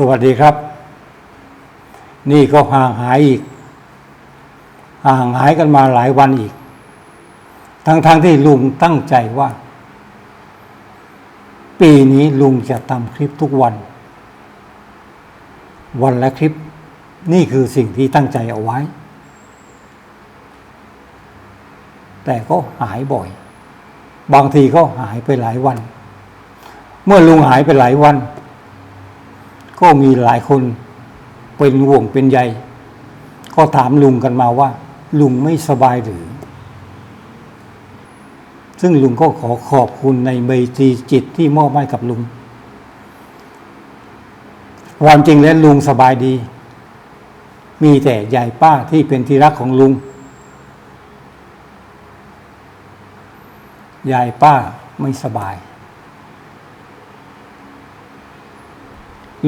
สวัสดีครับ นี่ก็ห่างหายอีก ห่างหายกันมาหลายวันอีก ทั้งๆทที่ลุงตั้งใจว่า ปีนี้ลุงจะทำคลิปทุกวัน วันละคลิปนี่คือสิ่งที่ตั้งใจเอาไว้ แต่ก็หายบ่อย บางทีก็หายไปหลายวัน เมื่อลุงหายไปหลายวัน ก็มีหลายคนเป็นห่วงเป็นใยก็ถามลุงกันมาว่า ลุงไม่สบายหรือ ซึ่งลุงก็ขอขอบคุณในใบตรีจิตที่มอบให้กับลุงความจริงแล้วลุงสบายดี มีแต่ยายป้าที่เป็นที่รักของลุงยายป้าไม่สบาย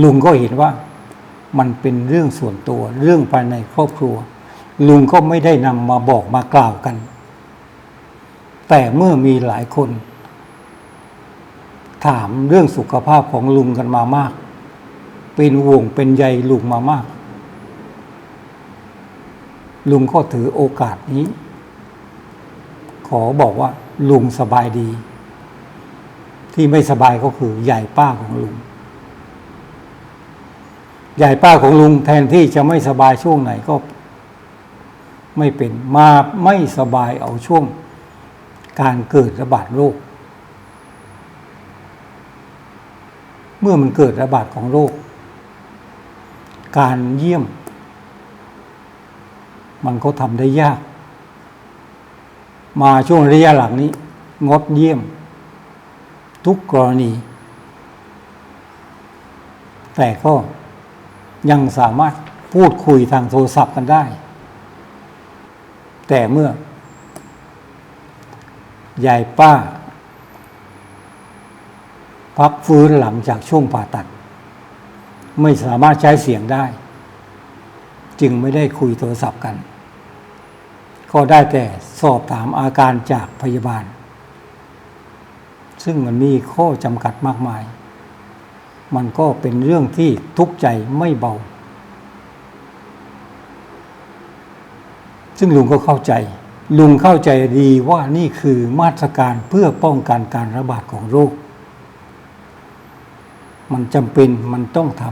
ลุงก็เห็นว่ามันเป็นเรื่องส่วนตัวเรื่องภายในครอบครัว ลุงก็ไม่ได้นำมาบอกมากล่าวกัน แต่เมื่อมีหลายคน ถามเรื่องสุขภาพของลุงกันมามาก เป็นห่วงเป็นใยลุงมามาก ลุงก็ถือโอกาสนี้ ขอบอกว่าลุงสบายดี ที่ไม่สบายก็คือยายป้าของลุง ยายป้าของลุงแทนที่จะไม่สบายช่วงไหนก็ ไม่เป็นมาไม่สบายเอาช่วง การเกิดระบาดโรค เมื่อมันเกิดระบาดของโรค การเยี่ยม มันก็ทำได้ยาก มาช่วงระยะหลังนี้ งดเยี่ยม ทุกกรณี แต่ก็ ยังสามารถพูดคุยทางโทรศัพท์กันได้ แต่เมื่อยายป้า พักฟื้นหลังจากช่วงผ่าตัด ไม่สามารถใช้เสียงได้ จึงไม่ได้คุยโทรศัพท์กัน ก็ได้แต่สอบถามอาการจากพยาบาล ซึ่งมันมีข้อจำกัดมากมาย มันก็เป็นเรื่องที่ทุกข์ใจไม่เบา ซึ่งลุงก็เข้าใจ ลุงเข้าใจดีว่านี่คือมาตรการเพื่อป้องกันการระบาดของโรค มันจำเป็นมันต้องทำ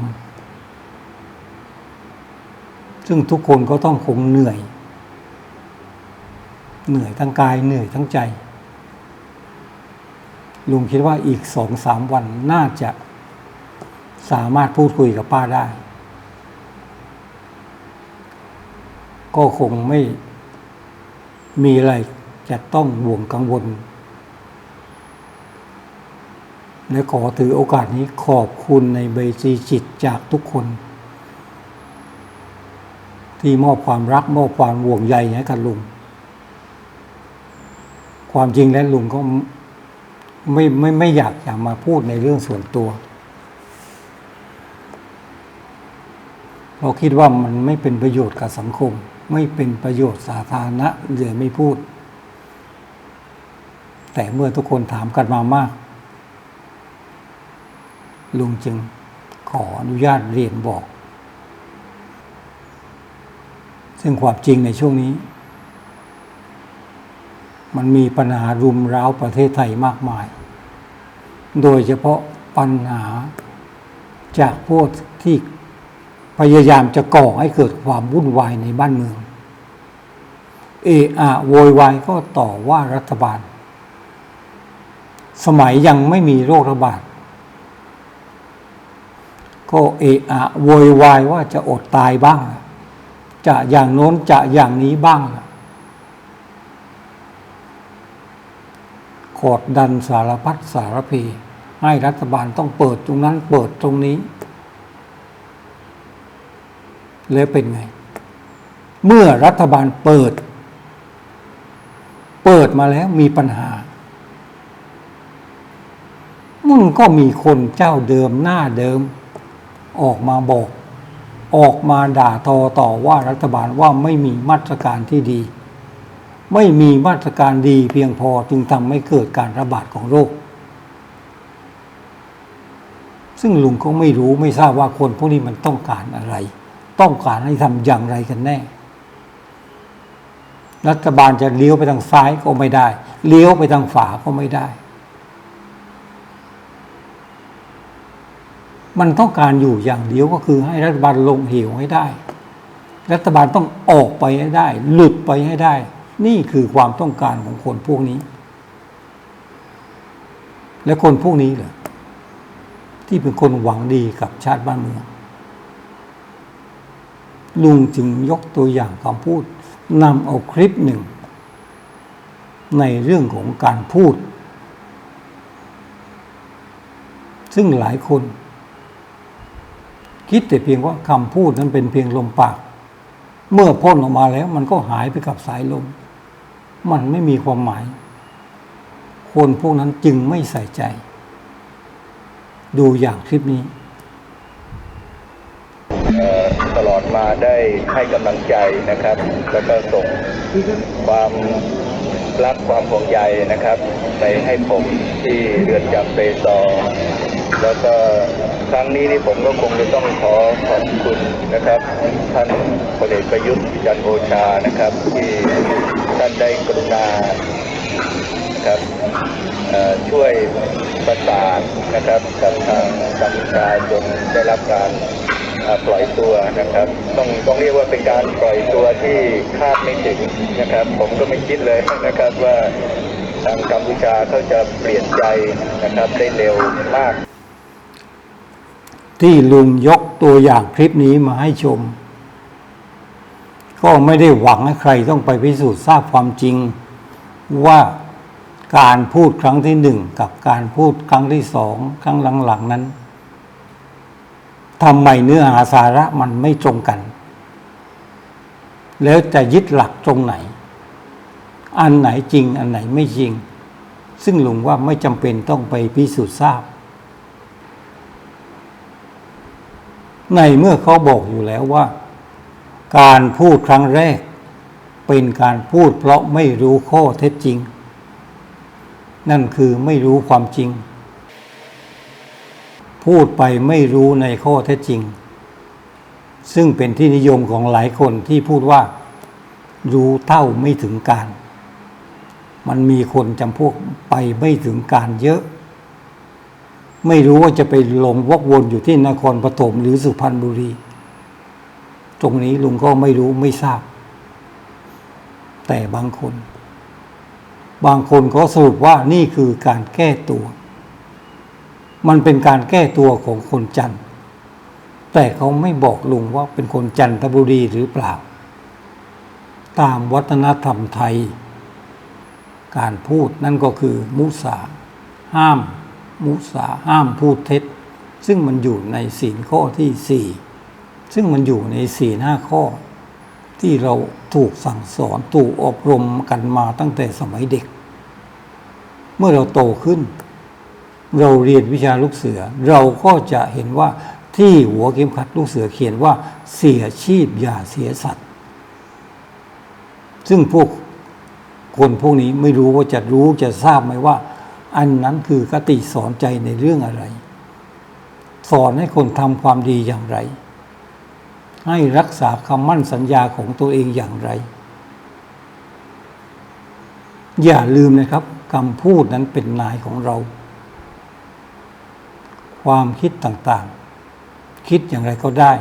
ซึ่งทุกคนก็ต้องคงเหนื่อย เหนื่อยทั้งกายเหนื่อยทั้งใจลุงคิดว่าอีกสองสามวันน่าจะ สามารถพูดคุยกับป้าได้ ก็คงไม่มีอะไรจะต้องห่วงกังวล และขอถือโอกาสนี้ขอบคุณในใบซีจิตจากทุกคน ที่มอบความรักมอบความห่วงใยให้กับลุง ความจริงแล้วลุงก็ไม่ไม่ไม่อยากจะมาพูดในเรื่องส่วนตัว เราคิดว่ามันไม่เป็นประโยชน์กับสังคม ไม่เป็นประโยชน์สาธารณะเลยไม่พูด แต่เมื่อทุกคนถามกันมามาก ลุงจึงขออนุญาตเรียนบอก ซึ่งความจริงในช่วงนี้ มันมีปัญหารุมร้าวประเทศไทยมากมาย โดยเฉพาะปัญหาจากพวกที่ พยายามจะก่อให้เกิดความวุ่นวายในบ้านเมือง เออะโวยวายก็ต่อว่ารัฐบาล สมัยยังไม่มีโรคระบาด ก็เออะโวยวายว่าจะอดตายบ้าง จะอย่างโน้นจะอย่างนี้บ้างกดดันสารพัดสารพีให้รัฐบาลต้องเปิดตรงนั้นเปิดตรงนี้ แล้วเป็นไง เมื่อรัฐบาลเปิด เปิดมาแล้วมีปัญหา มันก็มีคนเจ้าเดิมหน้าเดิม ออกมาบอก ออกมาด่าทอต่อว่ารัฐบาลว่าไม่มีมาตรการที่ดี ไม่มีมาตรการดีเพียงพอจึงทำให้เกิดการระบาดของโรคซึ่งลุงก็ไม่รู้ไม่ทราบว่าคนพวกนี้มันต้องการอะไร ต้องการให้ทำอย่างไรกันแน่ รัฐบาลจะเลี้ยวไปทางซ้ายก็ไม่ได้ เลี้ยวไปทางฝาก็ไม่ได้ มันต้องการอยู่อย่างเดียวก็คือให้รัฐบาลลงเหวให้ได้ รัฐบาลต้องออกไปให้ได้ หลุดไปให้ได้ นี่คือความต้องการของคนพวกนี้ และคนพวกนี้เหรอที่เป็นคนหวังดีกับชาติบ้านเมือง ลุงจึงยกตัวอย่างคำพูดนำเอาคลิปหนึ่ง ในเรื่องของการพูด ซึ่งหลายคน คิดแต่เพียงว่าคำพูดนั้นเป็นเพียงลมปาก เมื่อพ่นออกมาแล้ว มันก็หายไปกับสายลม มันไม่มีความหมาย คนพวกนั้นจึงไม่ใส่ใจ ดูอย่างคลิปนี้ มาได้ให้กำลังใจนะครับ แล้วก็ส่งความรักความห่วงใยนะครับ ไปให้ผมที่เรือนจำเปซอแล้วก็ครั้งนี้นี่ผมก็คงจะต้องขอขอบคุณนะครับ ท่านพลเอกประยุทธ์จันโอชานะครับ ที่ท่านได้กรุณานะครับช่วยประสานนะครับกับทางกัมพูชาจนได้รับการ ปล่อยตัวนะครับ ต้องต้องเรียกว่าเป็นการปล่อยตัวที่คาดไม่ถึงนะครับ ผมก็ไม่คิดเลยนะครับว่าทางกัมพูชาเขาจะเปลี่ยนใจนะครับได้เร็วมาก ที่ลุงยกตัวอย่างคลิปนี้มาให้ชม ก็ไม่ได้หวังให้ใครต้องไปพิสูจน์ทราบความจริง ว่าการพูดครั้งที่หนึ่งกับการพูดครั้งที่สองครั้งหลังๆนั้น ทำไมเนื้อหาสาระมันไม่ตรงกัน แล้วจะยึดหลักตรงไหน อันไหนจริง อันไหนไม่จริง ซึ่งลุงว่าไม่จำเป็นต้องไปพิสูจน์ทราบ ในเมื่อเขาบอกอยู่แล้วว่า การพูดครั้งแรก เป็นการพูดเพราะไม่รู้ข้อเท็จจริง นั่นคือไม่รู้ความจริง พูดไปไม่รู้ในข้อเท็จจริง ซึ่งเป็นที่นิยมของหลายคนที่พูดว่า รู้เท่าไม่ถึงการ มันมีคนจำพวกไปไม่ถึงการเยอะ ไม่รู้ว่าจะไปหลงวกวนอยู่ที่นครปฐมหรือสุพรรณบุรี ตรงนี้ลุงก็ไม่รู้ไม่ทราบ แต่บางคน บางคนก็สรุปว่านี่คือการแก้ตัว มันเป็นการแก้ตัวของคนจันทร์แต่เขาไม่บอกลุงว่าเป็นคนจันทบุรีหรือเปล่า ตามวัฒนธรรมไทย การพูดนั่นก็คือ มุสา ห้าม มุสาห้ามพูดเท็จ ซึ่งมันอยู่ในศีลข้อที่สี่ซึ่งมันอยู่ในศีลห้าข้อ ที่เราถูกสั่งสอนถูกอบรมกันมาตั้งแต่สมัยเด็ก เมื่อเราโตขึ้น เราเรียนวิชาลูกเสือ เราก็จะเห็นว่าที่หัวเข็มขัดลูกเสือเขียนว่าเสียชีพอย่าเสียสัตว์ ซึ่งพวกคนพวกนี้ไม่รู้ว่าจะรู้จะทราบไหมว่า อันนั้นคือคติสอนใจในเรื่องอะไร สอนให้คนทำความดีอย่างไร ให้รักษาคำมั่นสัญญาของตัวเองอย่างไร อย่าลืมนะครับคำพูดนั้นเป็นนายของเรา ความคิดต่างๆ คิดอย่างไรก็ได้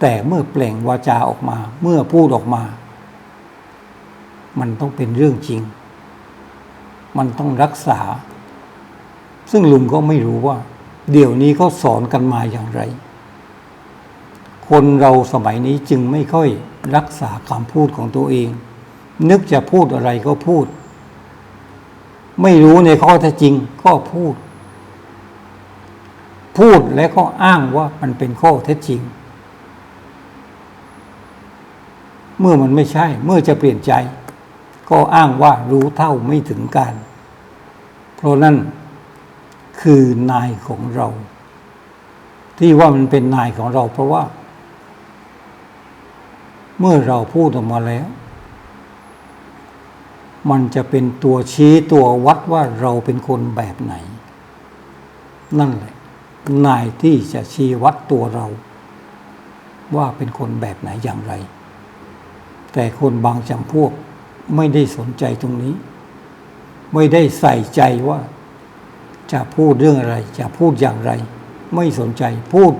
แต่เมื่อเปล่งวาจาออกมา เมื่อพูดออกมา มันต้องเป็นเรื่องจริง มันต้องรักษา ซึ่งลุงก็ไม่รู้ว่า เดี๋ยวนี้เขาสอนกันมาอย่างไร คนเราสมัยนี้จึงไม่ค่อยรักษาคำพูดของตัวเอง นึกจะพูดอะไรก็พูด ไม่รู้ในข้อเท็จจริงก็พูด พูดและก็อ้างว่ามันเป็นข้อเท็จจริง เมื่อมันไม่ใช่ เมื่อจะเปลี่ยนใจ ก็อ้างว่ารู้เท่าไม่ถึงการ เพราะนั่นคือนายของเรา ที่ว่ามันเป็นนายของเราเพราะว่า เมื่อเราพูดออกมาแล้ว มันจะเป็นตัวชี้ตัววัดว่าเราเป็นคนแบบไหน นั่นแหละ นายที่จะชี้วัดตัวเรา ว่าเป็นคนแบบไหนอย่างไร แต่คนบางจำพวกไม่ได้สนใจตรงนี้ ไม่ได้ใส่ใจว่า จะพูดเรื่องอะไร จะพูดอย่างไร ไม่สนใจพูด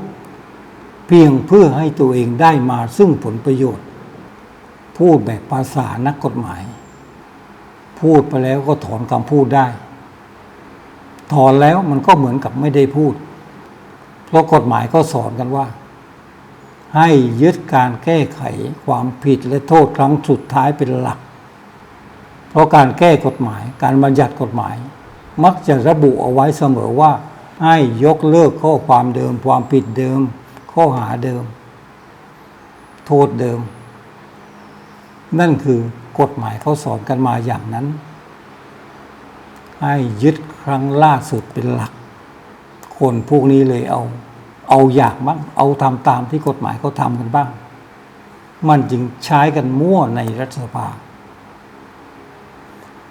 เพียงเพื่อให้ตัวเองได้มาซึ่งผลประโยชน์ พูดแบบภาษานักกฎหมาย พูดไปแล้วก็ถอนคำพูดได้ ถอนแล้วมันก็เหมือนกับไม่ได้พูด เพราะกฎหมายก็สอนกันว่า ให้ยึดการแก้ไขความผิดและโทษครั้งสุดท้ายเป็นหลัก เพราะการแก้กฎหมาย การบัญญัติกฎหมาย มักจะระบุเอาไว้เสมอว่า ให้ยกเลิกข้อความเดิม ความผิดเดิม ข้อหาเดิม โทษเดิม นั่นคือกฎหมายเขาสอนกันมาอย่างนั้น ให้ยึดครั้งล่าสุดเป็นหลัก คนพวกนี้เลยเอา เอาอยากบ้าง เอาทำตามที่กฎหมายเขาทำกันบ้าง มันจึงใช้กันมั่วในรัฐสภา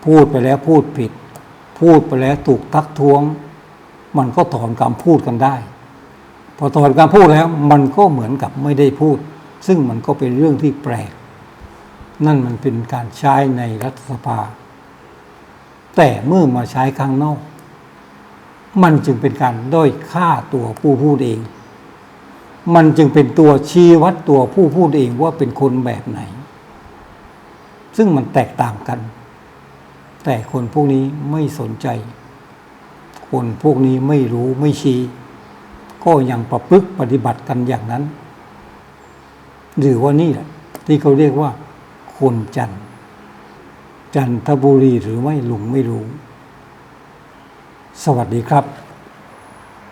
พูดไปแล้วพูดผิด พูดไปแล้วถูกทักท้วง มันก็ถอนคำพูดกันได้ พอถอนคำพูดแล้วมันก็เหมือนกับไม่ได้พูด ซึ่งมันก็เป็นเรื่องที่แปลก นั่นมันเป็นการใช้ในรัฐสภา แต่เมื่อมาใช้ข้างนอก มันจึงเป็นการด้อยค่าตัวผู้พูดเอง มันจึงเป็นตัวชี้วัดตัวผู้พูดเองว่าเป็นคนแบบไหน ซึ่งมันแตกต่างกัน แต่คนพวกนี้ไม่สนใจ คนพวกนี้ไม่รู้ไม่ชี้ ก็ยังประพฤติปฏิบัติกันอย่างนั้น หรือว่านี่แหละที่เขาเรียกว่า คนจันทร์จันทบุรีหรือไม่ลุงไม่รู้ สวัสดีครับ